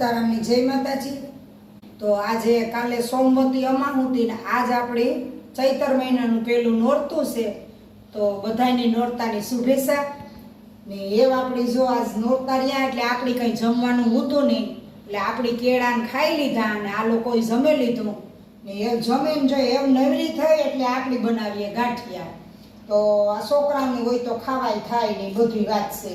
સીતારામની જય માતાજી. તો આજે કાલે સોમવતી અમાહુતી ને આજ આપણે ચૈતર મહિનાનું પેલું નોરતું છે. તો બધાની નોરતાની શુભેચ્છા. ને એવ આપણી જો આજ નોરતા રહ્યા એટલે આપણે કંઈ જમવાનું હતું નહીં. એટલે આપણી કેળાને ખાઈ લીધા અને આ લોકોએ જમે લીધું. ને એ જમીને જો એમ નવરી થઈ એટલે આપણી બનાવીએ ગાંઠિયા. તો આ છોકરાની હોય તો ખાવાય થાય ને બધી વાત છે.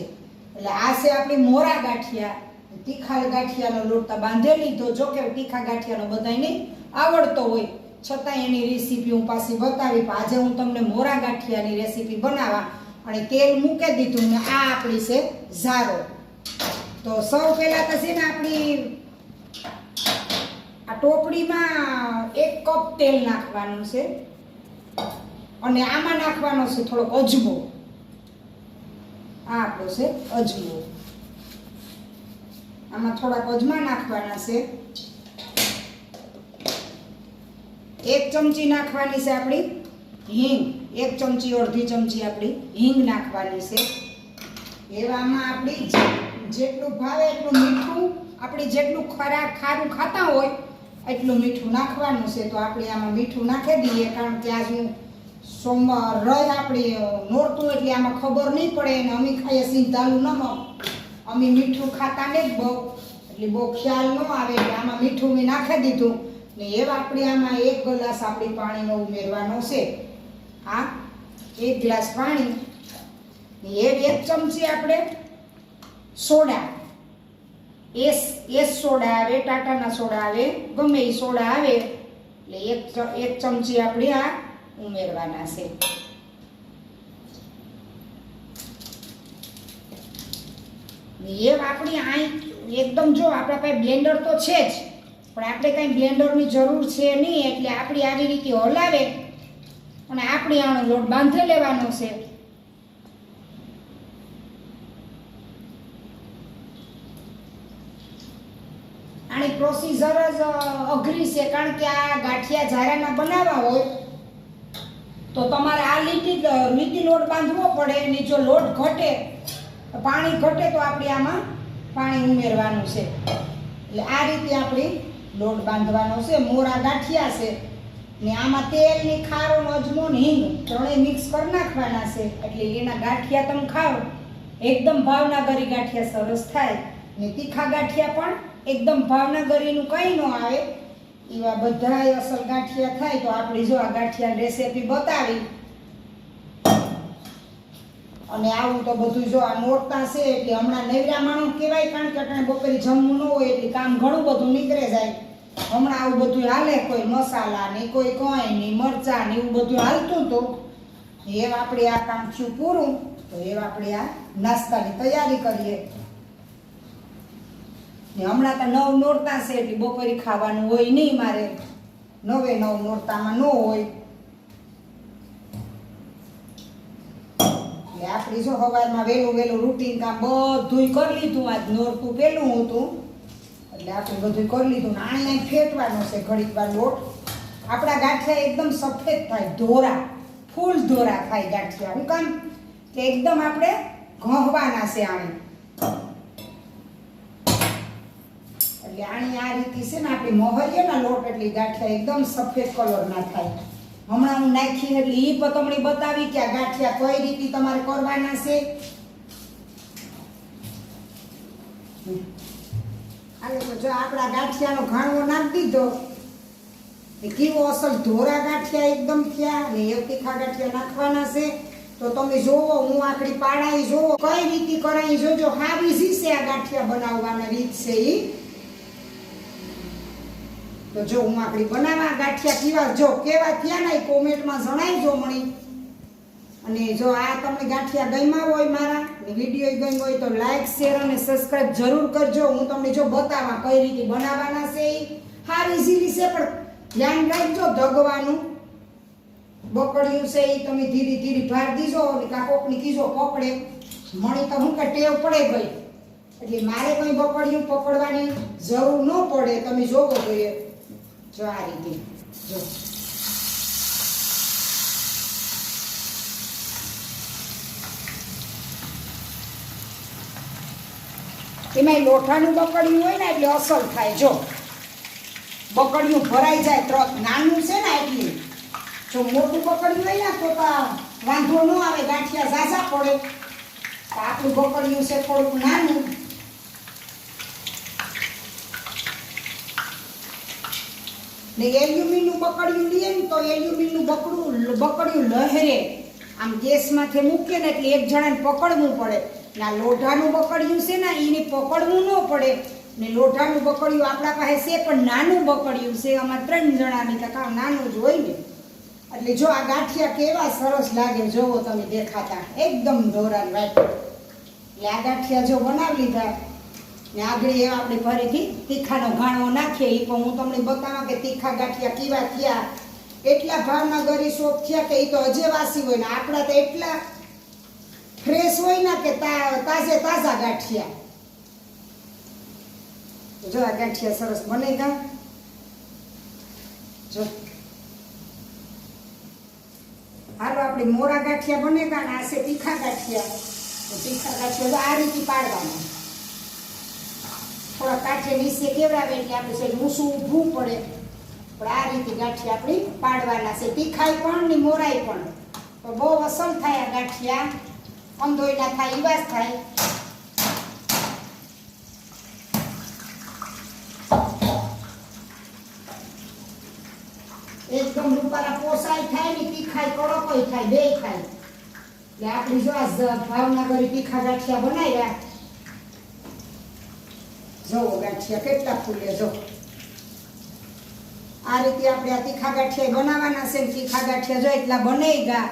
એટલે આ છે આપણી મોરા ગાંઠિયા. તીખા ગાંઠિયાનો લોટતા બાંધે લીધો જો કે તીખા ગાંઠિયાનો બધાને આવડતો હોય. છતાં એની રેસીપી હું પાછી બતાવી આજે હું તમને મોરા ગાંઠિયાની રેસીપી બનાવવા અને તેલ મૂકી દીધું ને આ આપણી છે ઝારો. તો સૌ પહેલાં તો છે ને આપણી આ ટોપડીમાં એક કપ તેલ નાખવાનું છે અને આમાં નાખવાનો છે થોડોક અજમો. આ આપણો છે અજમો. આમાં થોડાક અજમા નાખવાના છે. એક ચમચી નાખવાની છે આપણી હિંગ. એક ચમચી, અડધી ચમચી આપણી હિંગ નાખવાની છે. એવામાં આપણી જેટલું ભાવે એટલું મીઠું, આપણે જેટલું ખરા, ખારું ખાતા હોય એટલું મીઠું નાખવાનું છે. તો આપણે આમાં મીઠું નાખી દઈએ, કારણ કે આજનું સોમવાર રહ આપણી નોરતું એટલે આમાં ખબર નહીં પડે અને અમે ખાઈએ સીધાલું નમક અમે મીઠું ખાતા ને જ બહુ, એટલે બહુ ખ્યાલ ન આવે એટલે આમાં મીઠું મેં નાખી દીધું. ને એ આપણે આમાં એક ગ્લાસ આપણી પાણીનો ઉમેરવાનો છે. આ એક ગ્લાસ પાણી. ને એ એક ચમચી આપણે સોડા. એસ એસ સોડા આવે, ટાટાના સોડા આવે, ગમે એ સોડા આવે, એટલે એક એક ચમચી આપણે આ ઉમેરવાના છે. એ આપણી આઈ એકદમ જો આપણા પાસે બ્લેન્ડર તો છે જ, પણ આપણે કાંઈ બ્લેન્ડરની જરૂર છે નહીં, એટલે આપણી આવી રીતે હલાવે અને આપણે આનો લોટ બાંધી લેવાનો છે. આની પ્રોસીજર જ અઘરી છે, કારણ કે આ ગાંઠિયા ઝારાના બનાવવા હોય, તો તમારે આ લીટી લીટી લોટ બાંધવો પડે અને જો લોટ ઘટે પાણી ઘટે તો આપણે આમાં પાણી ઉમેરવાનું છે. એટલે આ રીતે આપણે લોટ બાંધવાનો છે, મોરા ગાંઠિયા છે. ને આમાં તેલની ખારો અજમો ને હિંગ ત્રણેય મિક્સ કરી નાખવાના છે. એટલે એના ગાંઠિયા તમે ખાઓ, એકદમ ભાવનગરી ગાંઠિયા સરસ થાય. ને તીખા ગાંઠિયા પણ એકદમ ભાવનગરીનું કંઈ ન આવે. એવા બધાય અસલ ગાંઠિયા થાય તો આપણે જો આ ગાંઠિયા રેસીપી બતાવી અને આવું તો બધું જો આ નોરતા છે, એટલે હમણાં નવરા માણસ કહેવાય કારણ કે અટાણે બપોરે જમવું ન હોય એટલે કામ ઘણું બધું નીકળે જાય. હમણાં આવું બધું હાલે કોઈ મસાલા ને કોઈ કોઈ નહીં મરચા ને એવું બધું હાલતું હતું. એમ આપણે આ કામ થયું પૂરું, તો એવા આપણે આ નાસ્તાની તૈયારી કરીએ. હમણાં તો નવ નોરતા છે, એટલે બપોરે ખાવાનું હોય નહીં મારે. નવે નવ નોરતામાં ન હોય. એટલે આપણે જો સવારમાં વહેલું વહેલું રૂટીન કામ બધુંય કરી લીધું. આજ નોરતું પહેલું હતું. એટલે આપણે બધું કરી લીધું ને આને ફેટવાનો છે ઘડીક વાર લોટ. આપણા ગાંઠિયા એકદમ સફેદ થાય, ધોરા, ફૂલ ધોરા થાય ગાંઠિયા. હું કામ? કે એકદમ આપણે ઘવાના છે આને એટલે આની આ રીતે છે ને આપણી મોહરીએ લોટ એટલે ગાંઠિયા એકદમ સફેદ કલરના થાય. હમણાં હું નાખી એટલે એ પતમણી બતાવી કે આ ગાંઠિયા કઈ રીતે તમારે કરવાના છે? હાલે જો આપણા ગાંઠિયાનો ઘાણવો નાખી દીધો. એ કેવો અસલ ધોરા ગાંઠિયા એકદમ થયા ને એક તીખા ગાંઠિયા નાખવાના છે. તો તમે જોવો હું આકડી પાડાઈ જોવો કઈ રીતે કરાઈ? જોજો હા ઈઝી છે આ ગાંઠિયા બનાવવાના રીત છે ઈ. તો જો હું આપણી બનાવવા ગાંઠિયા પીવા, જો કેવા થયા ને કોમેન્ટમાં જણાવજો મણી. અને જો આ તમને ગાંઠિયા ગમ્યા હોય મારા, ને વીડિયો ગમ્યો હોય તો લાઈક શેર અને સબસ્ક્રાઇબ જરૂર કરજો. હું તમને જો બતાવવા કઈ રીતે બનાવવાના છે એ હાર ઇઝીલી છે પણ ધ્યાન રાખજો ધગવાનું. બકડ્યું છે એ તમે ધીરે ધીરે ભાર દીજો અને કાં કોકની કીજો પકડે. મળી તો હું કે ટેવ પડે ગઈ એટલે મારે કંઈ બકડ્યું પકડવાની જરૂર ન પડે. તમે જોવો જોઈએ જો આ રીતે જો એમાંય લોઠાનું બકડિયું હોય ને એટલે અસર થાય. જો. બકડિયું ભરાઈ જાય ત્રણ નાનું છે ને એટલે. જો મોટું બકડ્યું હોય ને, તો વાંધો ન આવે. ગાંઠિયા ઝાઝા પડે. આટલું બકડિયું છે થોડુંક નાનું. ને એલ્યુમિનનું બકડિયું લઈએ ને તો એલ્યુમિનનું બકડું બકડિયું લહેરે. આમ ગેસમાંથી મૂકીએ ને એટલે એક જણાને પકડવું પડે. ને આ લોઢાનું બકડિયું છે ને એને પકડવું ન પડે. ને લોઢાનું બકડિયું, આપણા પાસે છે પણ નાનું બકડિયું છે, આમાં ત્રણ જણાની કામ નાનું જ હોય ને. એટલે જો આ ગાંઠિયા કેવા સરસ લાગે, જોવો તમે દેખાતા. એકદમ ધોરણ વાટ. એટલે આ ગાંઠિયા જો બનાવી લીધા આગળ એ આપણે ફરીથી તીખાનો ઘાણો નાખીએ. એ પણ હું તમને બતાવવા કે તીખા ગાંઠિયા કેવા થયા. એટલા ભાવનગરી શોખ થયા કે એ તો અજે વાસી હોય ને આપણા તો એટલા ફ્રેશ હોય ને કે તાજે તાજા ગાંઠિયા. જો આ ગાંઠિયા સરસ બને ગા. જો. હાલો આપણે મોરા ગાંઠિયા બને ગા ને આ છે તીખા ગાંઠિયા. તીખા ગાંઠિયા આ રીતે પાડવાના. થોડા કાઠે નીચે કેવડાવે એટલે આપણે છે ઊંસું ઊભું પડે. પણ આ રીતે ગાંઠિયા આપણી પાડવાના છે. તીખાઈ પણ ને મોરાઈ પણ. તો બહુ અસલ થાય આ ગાંઠિયા. અંધોઈના થાય એવા થાય. એકદમ રૂપારા પોસાય થાય ને તીખાઈ કડકોય થાય બે થાય. એટલે આપણી જો આ ભાવનગરી તીખા ગાંઠિયા બનાવ્યા જુઓ ગાંઠિયા કેટલા ફૂલે જો. આ રીતે આપણે આ તીખા ગાંઠિયા બનાવવાના છે તીખા ગાંઠિયા જો એટલા બને ગા.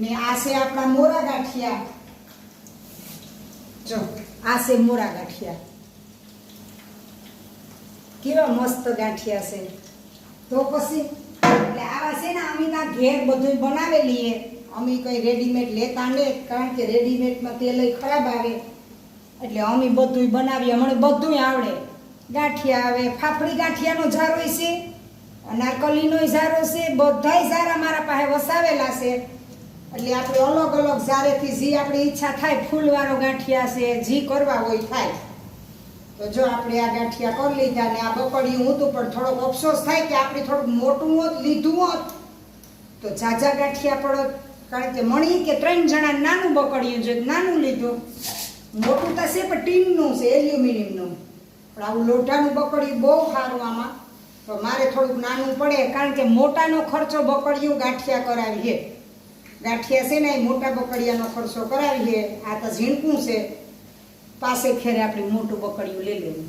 ને આ છે આપણા મોરા ગાંઠિયા. જો, આ છે મોરા ગાંઠિયા. કેવા મસ્ત ગાંઠિયા છે. તો પછી, એટલે આવા છે ને અમે ના ઘેર બધું બનાવેલી અમે કઈ રેડીમેડ લેતા નહીં, કારણ કે રેડીમેડમાં તેલ ખરાબ આવે. એટલે અમે બધું બનાવીએ. અમને બધું આવડે. ગાંઠિયા આવે, ફાફડી ગાંઠિયાનો ઝારો છે નારકલીનો ઝારો છે, બધાય ઝારા મારા પાસે વસાવેલા છે. એટલે આપણે અલગ અલગ ઝારેથી જે આપણી ઈચ્છા થાય ફૂલવાળો ગાંઠિયા છે, જે કરવા હોય થાય. તો જો આપણે આ ગાંઠિયા કરી લીધા ને આ બકડિયું હતું, પણ થોડોક અફસોસ થાય કે આપણે થોડુંક મોટું હોત, લીધું હોત, તો ઝાઝા ગાંઠિયા પડત. કારણ કે મણી કે ત્રણ જણા નાનું બકડ્યું છે નાનું લીધું. મોટું તો છે પણ ટીનનું છે, એલ્યુમિનિયમનું. પણ આવું લોઢાનું બકડિયું બહુ સારું આમાં. તો મારે થોડુંક નાનું પડે, કારણ કે મોટાનો ખર્ચો બકડિયું ગાંઠિયા કરાવીએ ગાંઠિયા છે ને, એ મોટા બકડિયાનો ખર્ચો કરાવીએ આ તો ઝીણકું છે. પાસે ખેરે આપણે મોટું બકડિયું લઈ લેવું.